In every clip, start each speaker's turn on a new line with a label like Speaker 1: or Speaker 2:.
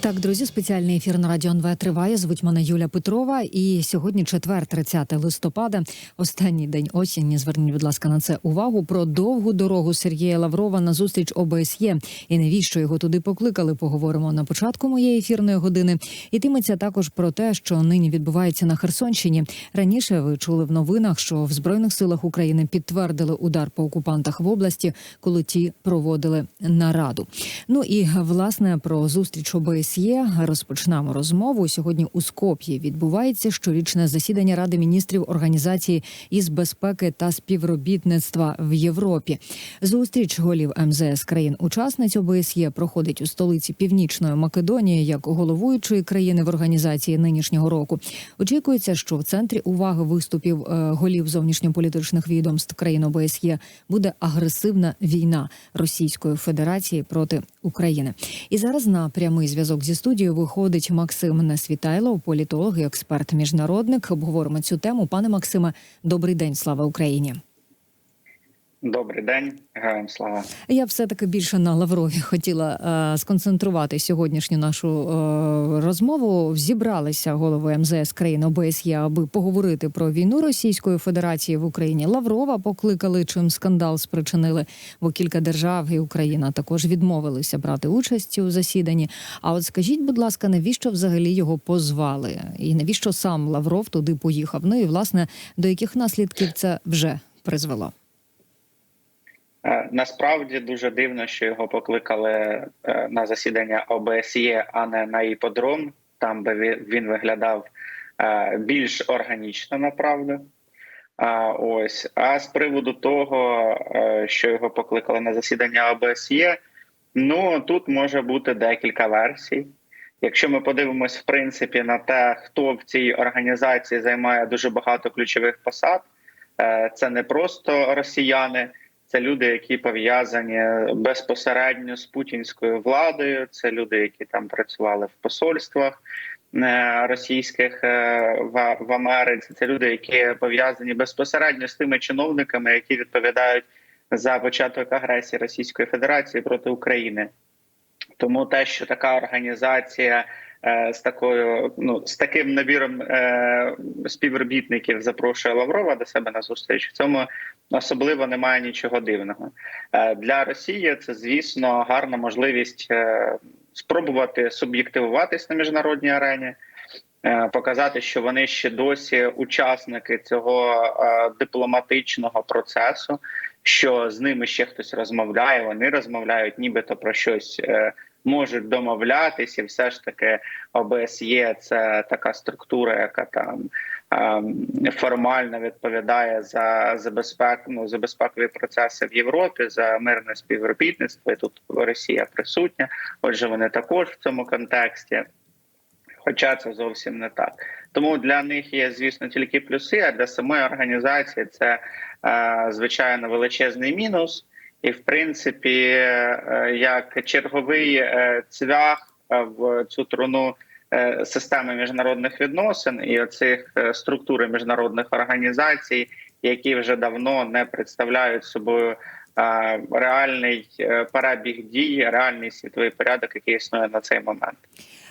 Speaker 1: Так, друзі, спеціальний ефір на радіо НВ триває. Звуть мене Юля Петрова. І сьогодні четвер, 30 листопада, останній день осені. Зверніть, будь ласка, на це увагу про довгу дорогу Сергія Лаврова на зустріч ОБСЄ. І навіщо його туди покликали? Поговоримо на початку моєї ефірної години. Ітиметься також про те, що нині відбувається на Херсонщині. Раніше ви чули в новинах, що в збройних силах України підтвердили удар по окупантах в області, коли ті проводили нараду. Ну і власне про зустріч ОБСЄ розпочнемо розмову. Сьогодні у Скоп'ї відбувається щорічне засідання Ради міністрів організації із безпеки та співробітництва в Європі. Зустріч голів МЗС країн-учасниць ОБСЄ проходить у столиці Північної Македонії як головуючої країни в організації нинішнього року. Очікується, що в центрі уваги виступів е, голів зовнішньополітичних відомств країн ОБСЄ буде агресивна війна Російської Федерації проти України. І зараз на прямий зв'язок зі студією виходить Максим Несвітайло, політолог і експерт міжнародник. Обговоримо цю тему. Пане Максиме, добрий день, слава Україні.
Speaker 2: Добрий день, героям слава.
Speaker 1: Я все таки більше на Лаврові хотіла е, сконцентрувати сьогоднішню нашу е, розмову. Зібралися голови МЗС країн ОБСЄ, аби поговорити про війну Російської Федерації в Україні. Лаврова покликали, чим скандал спричинили, бо кілька держав і Україна також відмовилися брати участь у засіданні. А от скажіть, будь ласка, навіщо взагалі його позвали, і навіщо сам Лавров туди поїхав? Ну і власне до яких наслідків це вже призвело?
Speaker 2: Е, Насправді дуже дивно, що його покликали е, на засідання ОБСЄ, а не на іподром. Там би він- виглядав е, більш органічно, направду. А ось а з приводу того, що його покликали на засідання ОБСЄ, ну тут може бути декілька версій. Якщо ми подивимось в принципі на те, хто в цій організації займає дуже багато ключових посад, це не просто росіяни. Це люди, які пов'язані безпосередньо з путінською владою. Це люди, які там працювали в посольствах е, російських е, в, Америці. Це люди, які пов'язані безпосередньо з тими чиновниками, які відповідають за початок агресії Російської Федерації проти України. Тому те, що така організація е, з такою, ну з таким набіром е, співробітників запрошує Лаврова до себе на зустріч, в цьому особливо немає нічого дивного. Е, для Росії це, звісно, гарна можливість е, спробувати суб'єктивуватись на міжнародній арені. е, Показати, що вони ще досі учасники цього дипломатичного процесу, що з ними ще хтось розмовляє. Вони розмовляють, нібито про щось можуть домовлятися, все ж таки ОБСЄ це така структура, яка там е, формально відповідає за за безпеку, ну, за безпекові процеси в Європі, за мирне співробітництво. І тут Росія присутня. Отже, вони також в цьому контексті. Хоча це зовсім не так. Тому для них є, звісно, тільки плюси. А для самої організації це е, звичайно величезний мінус. І, в принципі, е, як черговий е, цвях е, в цю труну системи міжнародних відносин і оцих структури міжнародних організацій, які вже давно не представляють собою реальний перебіг дій, реальний світовий порядок, який існує на цей момент.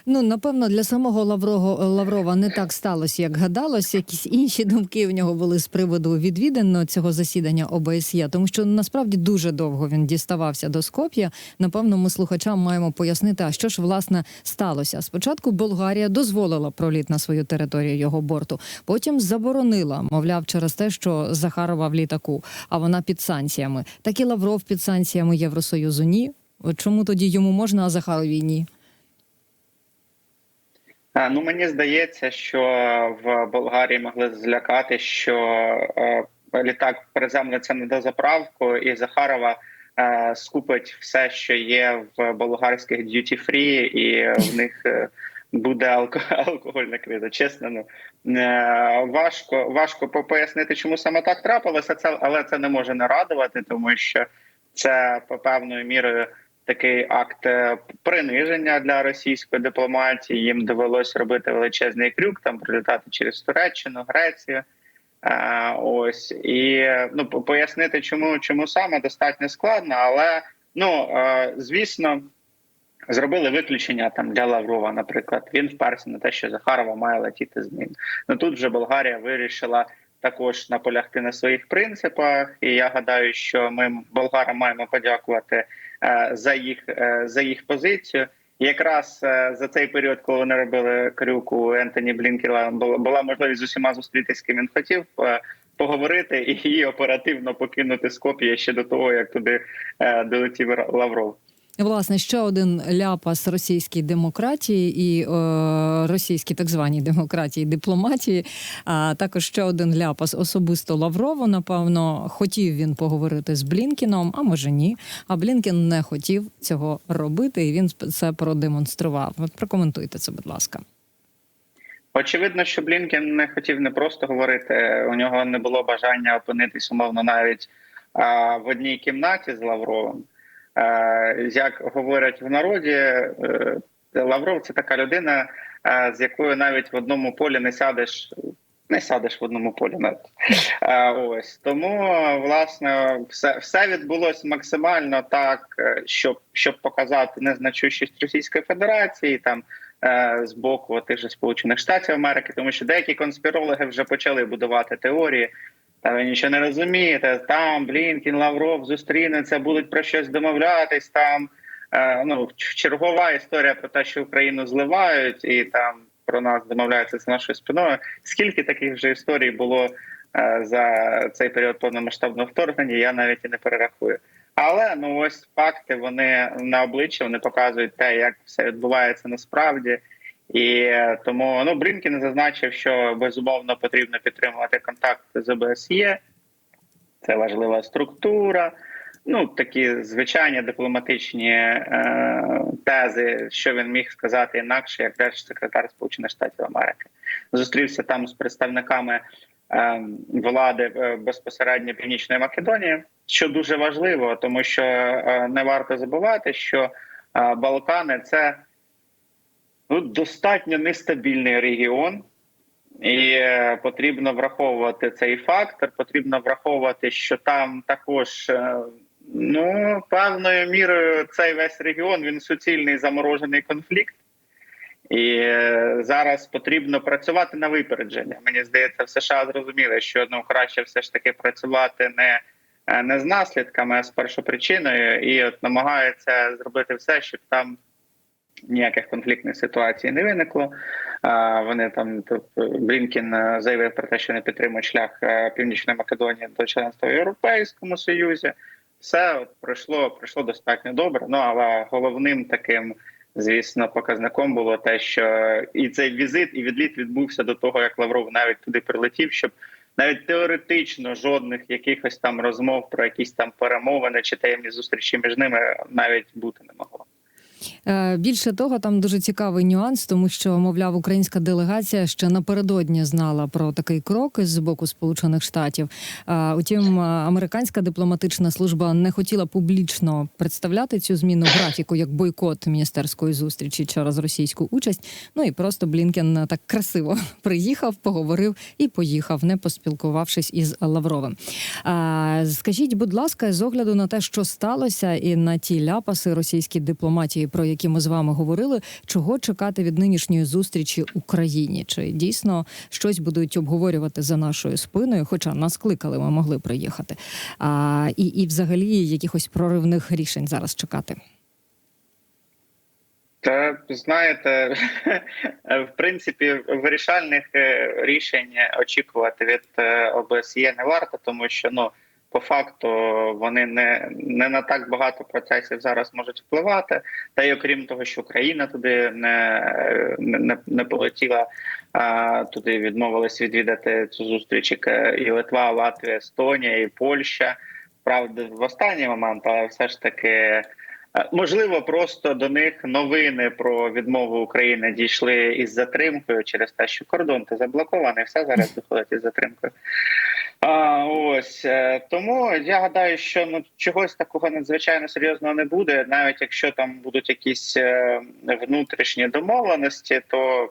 Speaker 1: Ну напевно, для самого Лаврого Лаврова не так сталося, як гадалось. Якісь інші думки в нього були з приводу відвідин цього засідання ОБСЄ, тому що насправді дуже довго він діставався до Скоп'я. Напевно, ми слухачам маємо пояснити, а що ж власне сталося. Спочатку Болгарія дозволила проліт на свою територію його борту, потім заборонила, мовляв, через те, що Захарова в літаку, а вона під санкціями. Так і Лавров під санкціями Євросоюзу. Ні. Чому тоді йому можна, а Захарові ні?
Speaker 2: Е, Ну мені здається, що в Болгарії могли злякати, що е, літак приземлиться на дозаправку, і Захарова е, скупить все, що є в болгарських duty free, і в них буде алко алкогольна криза. Чесно, ну важко важко пояснити, чому саме так трапилося. Це але це не може не радувати, тому що це по певною мірою такий акт е, приниження для російської дипломатії. Їм довелось робити величезний крюк, там прилітати через Туреччину, Грецію. Е, Ось і ну пояснити, чому чому саме достатньо складно, але ну е, звісно. Зробили виключення там для Лаврова, наприклад. Він вперся на те, що Захарова має летіти з ним. Ну тут вже Болгарія вирішила також наполягти на своїх принципах. І я гадаю, що ми болгарам маємо подякувати за їх е, за їх позицію. Якраз е, за цей період, коли вони робили крюку Ентоні Блінкіла, була, можливість з усіма зустрітися, з ким він хотів. е, Поговорити і оперативно покинути Скоп'я ще до того, як туди е, долетів Лавров.
Speaker 1: Власне, ще один ляпас російській демократії і е, російській так званій демократії дипломатії. А також ще один ляпас особисто Лаврову. Напевно, хотів він поговорити з Блінкіном, а може ні. А Блінкін не хотів цього робити, і він це продемонстрував. От прокоментуйте це, будь ласка.
Speaker 2: Очевидно, що Блінкен не хотів не просто говорити. У нього не було бажання опинитись умовно навіть а, в одній кімнаті з Лавровим. Е, Як говорять в народі, е, Лавров це така людина, е, з якою навіть в одному полі не сядеш. Не сядеш в одному полі навіть. Ось тому власне все все відбулося максимально так, щоб щоб показати незначущість Російської Федерації там з боку тих же Сполучених Штатів Америки, тому що деякі конспірологи вже почали будувати теорії. Та ви нічого не розумієте. Там Блінкін, Лавров зустрінеться, будуть про щось домовлятись. Там е, ну чергова історія про те, що Україну зливають, і там про нас домовляються з нашою спиною. Скільки таких вже історій було е, за цей період повномасштабного вторгнення? Я навіть і не перерахую. Але ну ось факти вони на обличчя вони показують те, як все відбувається насправді. І тому ну Брінкін зазначив, що безумовно потрібно підтримувати контакти з ОБСЄ. Це важлива структура. Ну такі звичайні дипломатичні е, тези, що він міг сказати інакше, як держсекретар Сполучених Штатів Америки. Зустрівся там з представниками е, влади е, безпосередньо Північної Македонії, що дуже важливо, тому що е, не варто забувати, що е, Балкани це ну, достатньо нестабільний регіон, і е, потрібно враховувати цей фактор. Потрібно враховувати, що там також е, ну певною мірою цей весь регіон він суцільний заморожений конфлікт. І е, зараз потрібно працювати на випередження. Мені здається, в США зрозуміли, що ну краще все ж таки працювати не, не з наслідками, а з першопричиною, і от намагаються зробити все, щоб там ніяких конфліктних ситуацій не виникло. Вони там тобто, Блінкін е, заявив про те, що не підтримують шлях е, Північної Македонії до членства в Європейському Союзі. Все от пройшло, пройшло достатньо добре. Ну але головним таким, звісно, показником було те, що і цей візит, і відліт відбувся до того, як Лавров навіть туди прилетів, щоб навіть теоретично жодних якихось там розмов про якісь там перемовини чи таємні зустрічі між ними навіть бути не могло.
Speaker 1: Е, Більше того, там дуже цікавий нюанс, тому що, мовляв, українська делегація ще напередодні знала про такий крок з боку Сполучених Штатів. Е, Утім, американська дипломатична служба не хотіла публічно представляти цю зміну графіку як бойкот міністерської зустрічі через російську участь. Ну і просто Блінкен так красиво приїхав, поговорив і поїхав, не поспілкувавшись із Лавровим. Е, Скажіть, будь ласка, з огляду на те, що сталося, і на ті ляпаси російській дипломатії, про які ми з вами говорили, чого чекати від нинішньої зустрічі Україні? Чи дійсно щось будуть обговорювати за нашою спиною? Хоча нас кликали, ми могли приїхати. А, І, і взагалі якихось проривних рішень зараз чекати.
Speaker 2: Та знаєте, в принципі, вирішальних е, рішень очікувати від е, ОБСЄ не варто, тому що ну по факту вони не не на так багато процесів зараз можуть впливати. Та й окрім того, що Україна туди не не, не полетіла, а туди відмовились відвідати цю зустріч і Литва, Латвія, Естонія і Польща. Правда, в останній момент, але все ж таки. Можливо, просто до них новини про відмову України дійшли із затримкою через те, що кордон ти заблокований, все зараз виходить із затримкою. А, Ось тому я гадаю, що ну чогось такого надзвичайно серйозного не буде, навіть якщо там будуть якісь внутрішні домовленості, то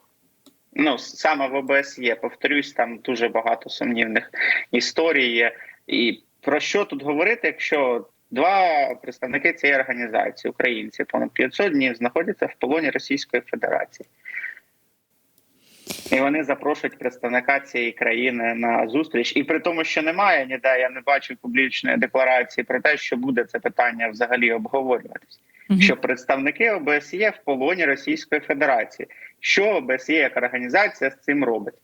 Speaker 2: ну саме в ОБСЄ, повторюсь, там дуже багато сумнівних історій є. І про що тут говорити, якщо два представники цієї організації, українці, понад 500 днів знаходяться в полоні Російської Федерації. І вони запрошують представника цієї країни на зустріч. І при тому, що немає ніде, я не бачу публічної декларації про те, що буде це питання взагалі обговорюватись.
Speaker 1: Мгм.
Speaker 2: Що представники ОБСЄ в полоні Російської Федерації, що ОБСЄ як організація з цим робить?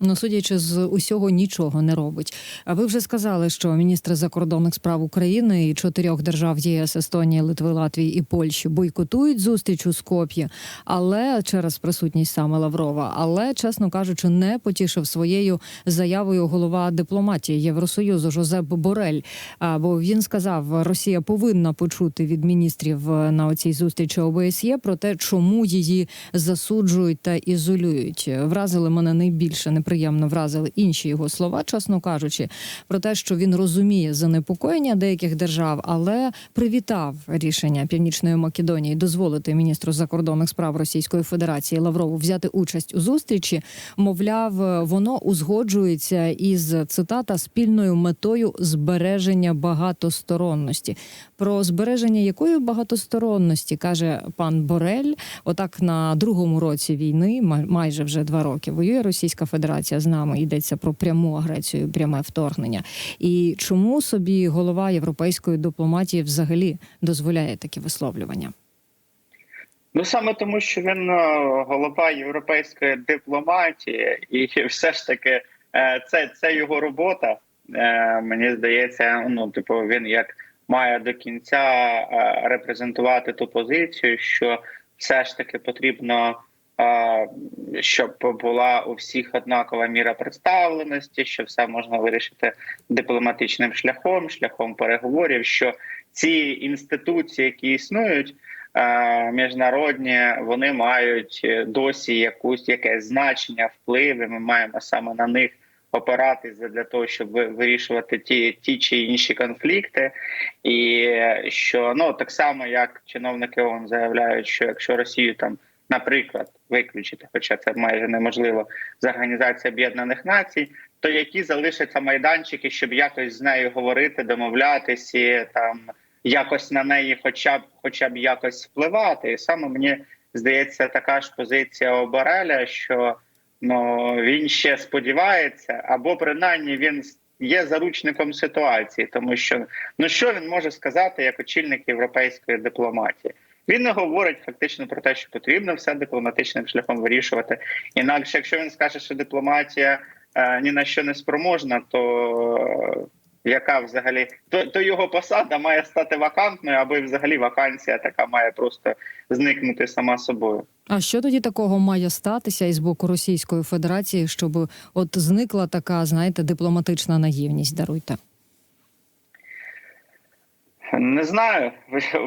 Speaker 1: Ну, судячи з усього, нічого не робить. А ви вже сказали, що міністри закордонних справ України і чотирьох держав ЄС Естонії, Литви, Латвії і Польщі бойкотують зустріч у Скоп'ї, але через присутність саме Лаврова. Але, чесно кажучи, не потішив своєю заявою голова дипломатії Євросоюзу Жозеп Борель. Бо він сказав, Росія повинна почути від міністрів е, на оцій зустрічі ОБСЄ про те, чому її засуджують та ізолюють. Вразили мене найбільше неприємно вразили інші його слова, чесно кажучи, про те, що він розуміє занепокоєння деяких держав, але привітав рішення Північної Македонії дозволити міністру закордонних справ Російської Федерації Лаврову взяти участь у зустрічі. Мовляв, воно узгоджується із цитата спільною метою збереження багатосторонності. Про збереження якої багатосторонності каже пан Борель. Отак на другому році війни, майже вже два роки, воює Російська Федерація з нами. Йдеться про пряму агресію, пряме вторгнення. І чому собі голова європейської дипломатії взагалі дозволяє такі висловлювання?
Speaker 2: Ну саме тому, що він е, голова європейської дипломатії, і все ж таки е, це, це його робота. Е, Мені здається, ну типу, він як має до кінця репрезентувати ту позицію, що все ж таки потрібно. Е, Щоб була у всіх однакова міра представленості, що все можна вирішити дипломатичним шляхом, шляхом переговорів. Що ці інституції, які існують, е, міжнародні, вони мають досі якусь якесь значення, впливи. Ми маємо саме на них опиратися для того, щоб ви- вирішувати ті, ті чи інші конфлікти, і що ну так само, як чиновники ООН заявляють, що якщо Росію там. Наприклад, виключити, хоча це майже неможливо з організації Об'єднаних Націй, то які залишаться майданчики, щоб якось з нею говорити, домовлятись і там якось на неї, хоча б хоча б якось впливати. І саме мені здається, така ж позиція Обареля, що ну він ще сподівається, або принаймні він є заручником ситуації, тому що ну що він може сказати як очільник європейської дипломатії? Він не говорить фактично про те, що потрібно все дипломатичним шляхом вирішувати. Інакше, якщо він скаже, що дипломатія е, ні на що не спроможна, то е, яка взагалі то, то його посада має стати вакантною, або взагалі вакансія така має просто зникнути сама собою.
Speaker 1: А що тоді такого має статися із боку Російської Федерації, щоб от зникла така, знаєте, дипломатична наївність? Даруйте.
Speaker 2: Не знаю,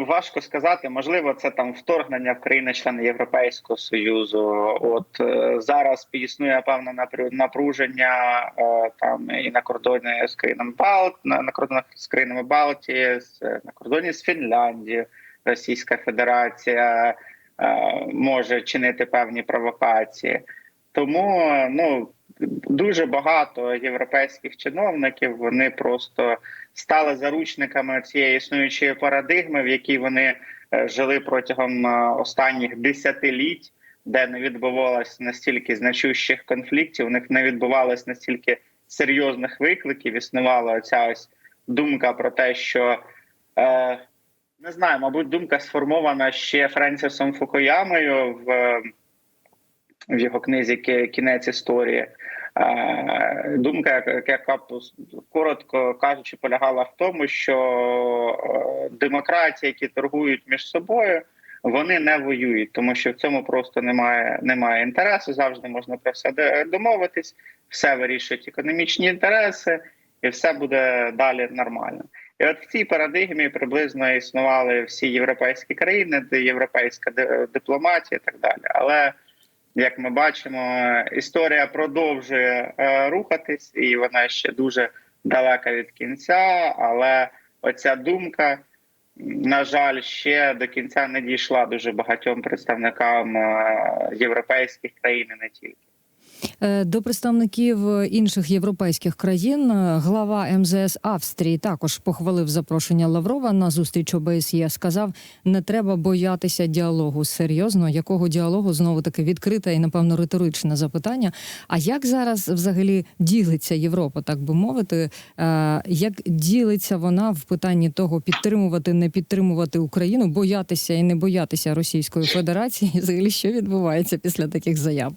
Speaker 2: важко сказати. Можливо, це там вторгнення в країни-члени Європейського союзу. От е, зараз існує певне напруження е, там і на кордоні з країнами Балт, на, на кордонах з країнами Балтії, з, на кордоні з Фінляндією. Російська Федерація е, може чинити певні провокації. Тому ну дуже багато європейських чиновників вони просто стали заручниками цієї існуючої парадигми, в якій вони е, жили протягом е, останніх десятиліть, де не відбувалось настільки значущих конфліктів, у них не відбувалось настільки серйозних викликів. Існувала оця ось думка про те, що е, не знаю, мабуть, думка сформована ще Френсісом Фукуямою в, в його книзі Кінець історії. Е, Думка, яка- коротко кажучи, полягала в тому, що е, демократії, які торгують між собою, вони не воюють, тому що в цьому просто немає, немає інтересу. Завжди можна про все домовитись, все вирішують економічні інтереси, і все буде далі нормально. І от в цій парадигмі приблизно існували всі європейські країни, європейська дипломатія і так далі. Але як ми бачимо, історія продовжує е, рухатись, і вона ще дуже далека від кінця. Але оця думка, на жаль, ще до кінця не дійшла дуже багатьом представникам е, європейських країн і не тільки.
Speaker 1: Е, До представників інших європейських країн е, глава МЗС Австрії також похвалив запрошення Лаврова на зустріч ОБСЄ. Сказав, не треба боятися діалогу. Серйозно, якого діалогу знову таки відкрите і напевно риторичне запитання. А як зараз взагалі ділиться Європа, так би мовити? Е, Як ділиться вона в питанні того, підтримувати, не підтримувати Україну, боятися і не боятися Російської Федерації? Взагалі що відбувається після таких заяв?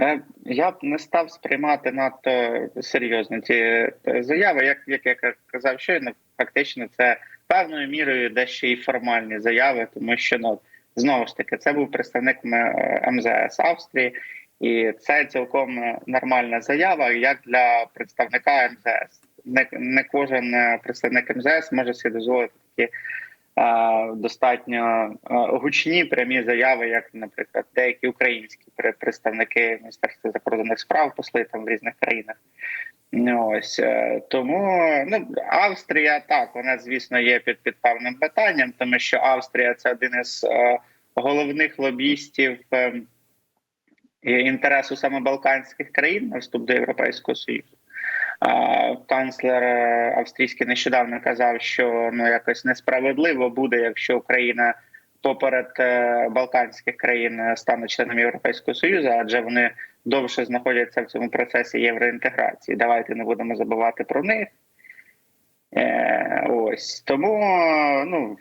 Speaker 2: Е, Я б не став сприймати надто серйозно ці е, заяви. Як, як я казав щойно, фактично це певною мірою дещо і формальні заяви, тому що ну знову ж таки це був представник МЗС Австрії, і це цілком нормальна заява, як для представника МЗС. Не, не кожен е, представник МЗС може собі дозволити такі е, достатньо гучні прямі заяви, як, наприклад, деякі українські пре- представники Міністерства закордонних справ, посли там в різних країнах. Ну, Ось е, тому ну Австрія так, вона звісно є під під певним питанням, тому що Австрія це один із е, головних лобістів е, інтересу саме Балканських країн на вступ до Європейського Союзу. Канцлер е, австрійський нещодавно казав, що ну якось несправедливо буде, якщо Україна поперед е, Балканських країн е, стане членом Європейського Союзу, адже вони довше знаходяться в цьому процесі євроінтеграції. Давайте не будемо забувати про них. Е, ось тому ну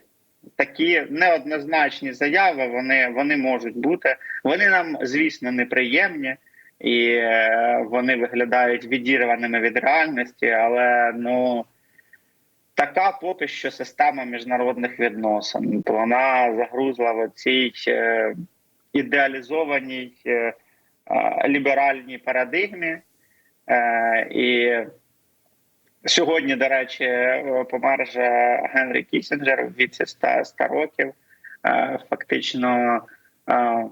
Speaker 2: такі неоднозначні заяви вони, вони можуть бути. Вони нам, звісно, неприємні і е, вони виглядають відірваними від реальності, але ну. Така поки що система міжнародних відносин. Вона загрузла в цій е, ідеалізованій е, ліберальній парадигмі. Е, і сьогодні, до речі, помер же Генрі Кісінджер в віці 100, 100 років. Е, фактично, е,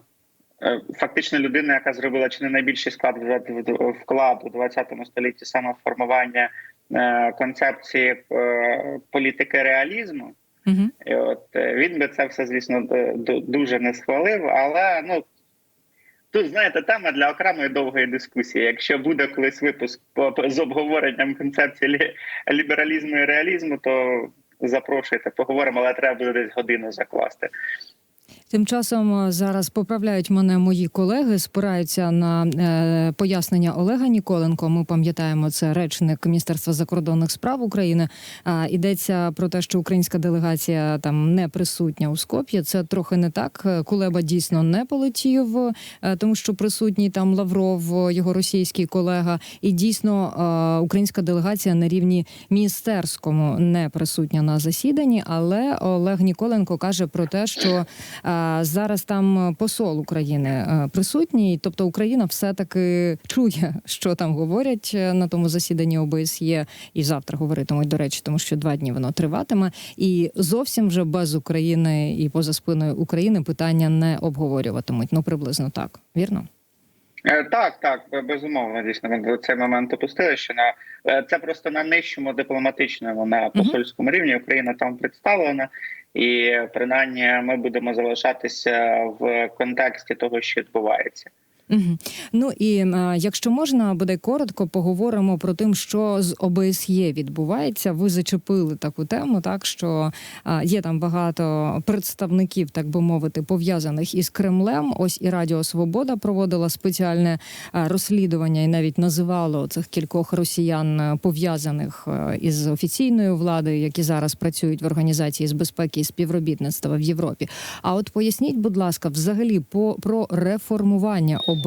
Speaker 2: фактично людина, яка зробила чи не найбільший склад вклад у 20 столітті саме формування е, концепції е, політики реалізму.
Speaker 1: Угу.
Speaker 2: І от е, він би це все, звісно, дуже не схвалив. Але ну тут знаєте, тема для окремої довгої дискусії. Якщо буде колись випуск з обговоренням концепції лі- лібералізму і реалізму, то запрошуйте, поговоримо, але треба буде десь годину закласти.
Speaker 1: Тим часом е, зараз поправляють мене мої колеги, спираються на е, пояснення Олега Ніколенко. Ми пам'ятаємо, це речник Міністерства закордонних справ України. А йдеться про те, що українська делегація там не присутня у Скоп'ї. Це трохи не так. Е, Кулеба дійсно не полетів, тому що присутній там Лавров, його російський колега, і дійсно українська делегація на рівні міністерському не присутня на засіданні. Але Олег Ніколенко каже про те, що зараз там посол України е, присутній, тобто Україна все-таки чує, що там говорять е, на тому засіданні ОБСЄ, і завтра говоритимуть, до речі, тому що два дні воно триватиме, і зовсім вже без України і поза спиною України питання не обговорюватимуть. Ну приблизно так, вірно?
Speaker 2: Е, Так, так, безумовно, дійсно, ми цей момент опустили. Що на е, це просто на нижчому дипломатичному на посольському рівні Україна там представлена, і принаймні ми будемо залишатися в контексті того, що відбувається.
Speaker 1: Угу. Ну і е, якщо можна, буде коротко поговоримо про тим, що з ОБСЄ відбувається. Ви зачепили таку тему, так що е, є там багато представників, так би мовити, пов'язаних із Кремлем. Ось і Радіо Свобода проводила спеціальне е, розслідування і навіть називало цих кількох росіян пов'язаних із офіційною владою, які зараз працюють в організації з безпеки і співробітництва в Європі. А от поясніть, будь ласка, взагалі по про реформування ОБСЄ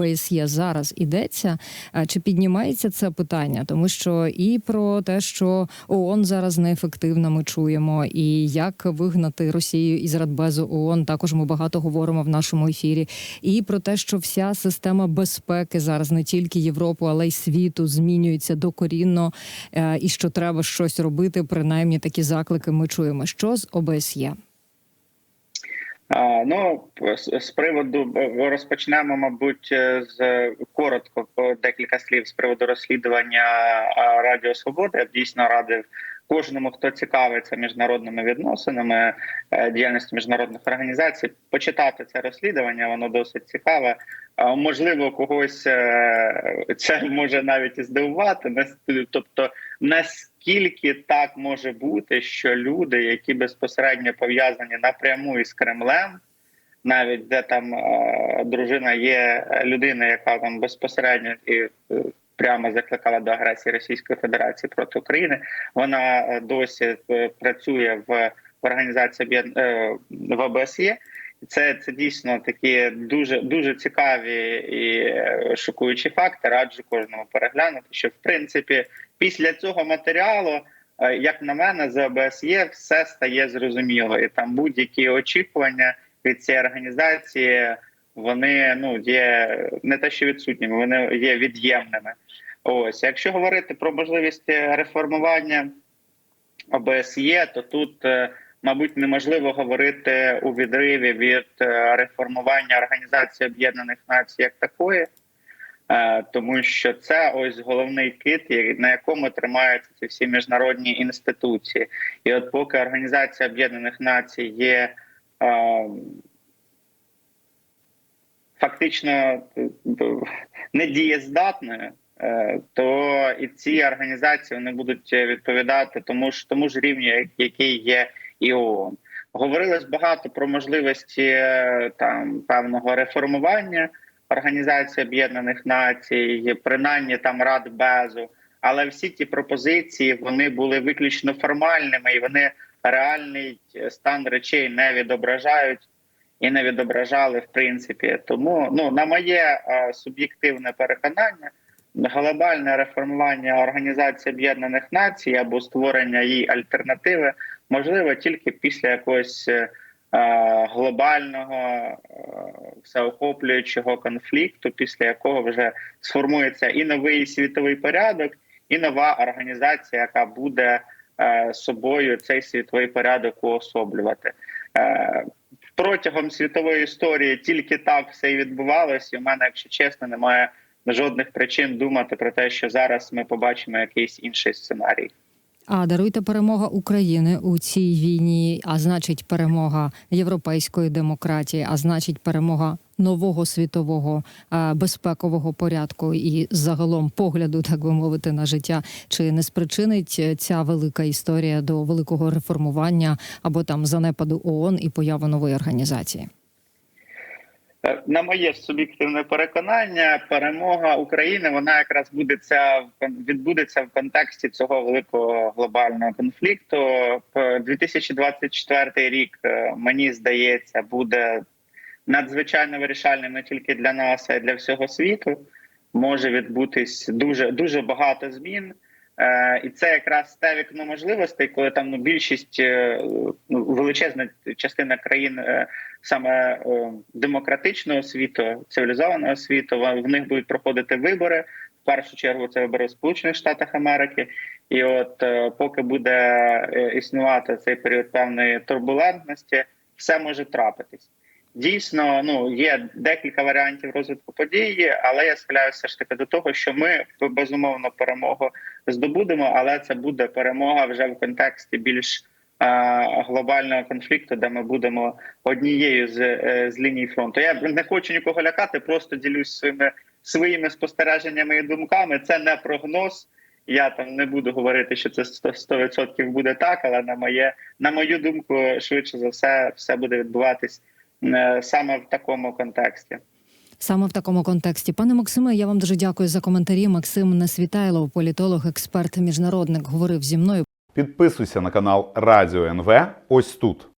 Speaker 1: зараз ідеться? Чи піднімається це питання? Тому що і про те, що ООН зараз неефективна, ми чуємо, і як вигнати Росію із Радбезу ООН, також ми багато говоримо в нашому ефірі. І про те, що вся система безпеки зараз не тільки Європу, але й світу змінюється докорінно, е, і що треба щось робити. Принаймні такі заклики ми чуємо. Що з ОБСЄ?
Speaker 2: Ну з, приводу розпочнемо, мабуть, е, з коротко декілька слів з приводу розслідування Радіо Свободи. Я б дійсно радив кожному, хто цікавиться міжнародними відносинами, е, діяльністю міжнародних організацій, почитати це розслідування. Воно досить цікаве. Можливо, когось е, це може навіть і здивувати. Тобто, наскільки так може бути, що люди, які безпосередньо пов'язані напряму із Кремлем, навіть де там е, дружина є людина, яка там безпосередньо і е, прямо закликала до агресії Російської Федерації проти України. Вона е, досі е, працює в, в організації е, в ОБСЄ. Це, це дійсно такі дуже дуже цікаві і е, шокуючі факти. Раджу кожному переглянути. Що в принципі після цього матеріалу, е, як на мене, з ОБСЄ все стає зрозуміло, і там будь-які очікування від цієї організації вони ну є не те, що відсутніми, вони є від'ємними. Ось, якщо говорити про можливість реформування ОБСЄ, то тут, е, мабуть, неможливо говорити у відриві від е, реформування Організації Об'єднаних Націй як такої, е, тому що це ось головний кит, на якому тримаються ці всі міжнародні інституції. І от поки Організація Об'єднаних Націй є е, фактично недієздатною, то і ці організації вони будуть відповідати тому ж тому ж рівню, як- який є і ООН. Говорилось багато про можливості е, там певного реформування Організації Об'єднаних Націй, принаймні там Радбезу. Але всі ті пропозиції вони були виключно формальними і вони реальний стан речей не відображають і не відображали в принципі. Тому ну на моє е, суб'єктивне переконання, глобальне реформування Організації Об'єднаних Націй або створення їй альтернативи можливо тільки після якогось е, глобального е, всеохоплюючого конфлікту, після якого вже сформується і новий світовий порядок, і нова організація, яка буде е, собою цей світовий порядок уособлювати. Е, протягом світової історії тільки так все і відбувалося. І у мене, якщо чесно, немає жодних причин думати про те, що зараз ми побачимо якийсь інший сценарій.
Speaker 1: А даруйте перемога України у цій війні, а значить, перемога європейської демократії, а значить, перемога нового світового е, безпекового порядку і загалом погляду, так би мовити, на життя. Чи не спричинить е, ця велика історія до великого реформування або там занепаду ООН і появи нової організації?
Speaker 2: Е, На моє суб'єктивне переконання, перемога України вона якраз буде ця в кон- відбудеться в контексті цього великого глобального конфлікту. П- 2024 рік, е, мені здається, буде надзвичайно вирішальним не тільки для нас, а й для всього світу. Може відбутись дуже дуже багато змін. Е, і це якраз те вікно можливостей, коли там ну більшість е, ну, величезна частина країн е, саме демократичного світу, цивілізованого світу, в них будуть проходити вибори. В першу чергу це вибори в Сполучених Штатах Америки. І от поки буде існувати цей період певної турбулентності, все може трапитись. Дійсно, ну є декілька варіантів розвитку події, але я схиляюся ж таки до того, що ми безумовно перемогу здобудемо, але це буде перемога вже в контексті більш е, глобального конфлікту, де ми будемо однією з, е, з ліній фронту. Я не хочу нікого лякати, просто ділюсь своїми своїми спостереженнями і думками. Це не прогноз. Я там не буду говорити, що це 100%, 100% буде так, але на моє на мою думку, швидше за все, все буде відбуватись саме в такому контексті.
Speaker 1: Саме в такому контексті, пане Максиме, я вам дуже дякую за коментарі. Максим Несвітайлов, політолог, експерт, міжнародник, говорив зі мною.
Speaker 3: Підписуйся на канал Радіо НВ ось тут.